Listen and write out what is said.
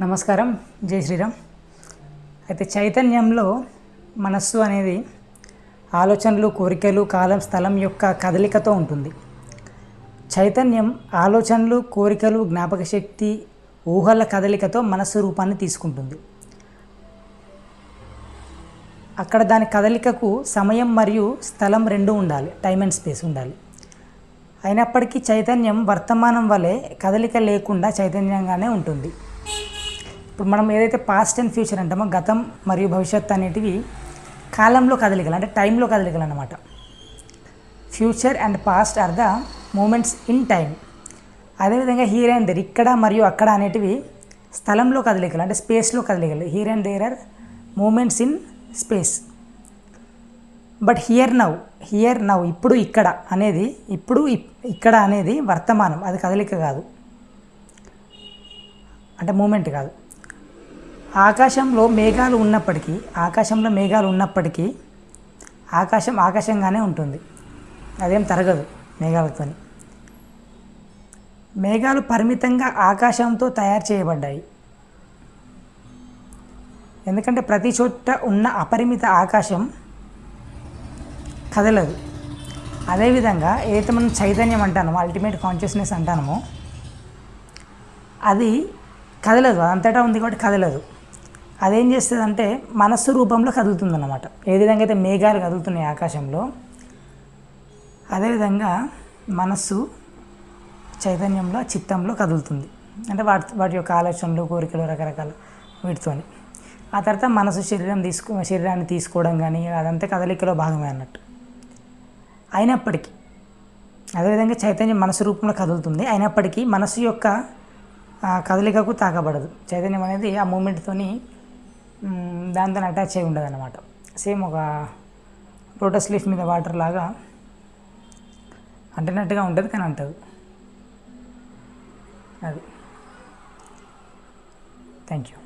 నమస్కారం. జై శ్రీరామ్. అయితే చైతన్యంలో మనస్సు అనేది ఆలోచనలు కోరికలు కాలం స్థలం యొక్క కదలికతో ఉంటుంది. చైతన్యం ఆలోచనలు కోరికలు జ్ఞాపక శక్తి ఊహల కదలికతో మనస్సు రూపాన్ని తీసుకుంటుంది. అక్కడ దాని కదలికకు సమయం మరియు స్థలం రెండు ఉండాలి టైం అండ్ స్పేస్ ఉండాలి. అయినప్పటికీ చైతన్యం వర్తమానం వలె కదలిక లేకుండా చైతన్యంగానే ఉంటుంది. ఇప్పుడు మనం ఏదైతే పాస్ట్ అండ్ ఫ్యూచర్ అంటామో గతం మరియు భవిష్యత్తు అనేటివి కాలంలో కదలికలు అంటే టైంలో కదలికలు అనమాట future and past are the movements in time అదేవిధంగా హీర్ అండ్ దేర్ ఇక్కడ మరియు అక్కడ అనేటివి స్థలంలో కదలికలు అంటే స్పేస్లో కదలికలు. Here and there are movements in space but here now here now ఇప్పుడు ఇక్కడ అనేది ఇప్పుడు ఇక్కడ అనేది వర్తమానం. అది కదలిక కాదు. అంటే మూమెంట్ కాదు. ఆకాశంలో మేఘాలు ఉన్నప్పటికీ ఆకాశంలో మేఘాలు ఉన్నప్పటికీ ఆకాశం ఆకాశంగానే ఉంటుంది. అదేం తరగదు మేఘాలతో మేఘాలు పరిమితంగా ఆకాశంతో తయారు చేయబడ్డాయి. ఎందుకంటే ప్రతి చోట ఉన్న అపరిమిత ఆకాశం కదలదు. అదేవిధంగా ఏదైతే మనం చైతన్యం అంటాను అల్టిమేట్ కాన్షియస్నెస్ అంటానమో అది కదలదు. అంతటా ఉంది కాబట్టి కదలదు. అదేం చేస్తుంది అంటే మనస్సు రూపంలో కదులుతుంది ఏ విధంగా అయితే మేఘాలు కదులుతున్నాయి ఆకాశంలో అదేవిధంగా మనస్సు చైతన్యంలో చిత్తంలో కదులుతుంది. అంటే వాటి వాటి యొక్క ఆలోచనలు కోరికలు రకరకాల వీటితోని. ఆ తర్వాత మనసు శరీరం తీసుకో శరీరాన్ని తీసుకోవడం కానీ అదంతా కదలికలో భాగమే అన్నట్టు. అయినప్పటికీ అదేవిధంగా చైతన్యం మనసు రూపంలో కదులుతుంది. అయినప్పటికీ మనసు యొక్క కదలికకు తాకబడదు. చైతన్యం అనేది ఆ మూమెంట్తోని దాంతో అటాచ్ అయి ఉండదు అనమాట సేమ్ ఒక లోటస్ లీఫ్ మీద వాటర్ లాగా అంటినట్టుగా ఉంటుంది కానీ అంటదు. అది. Thank you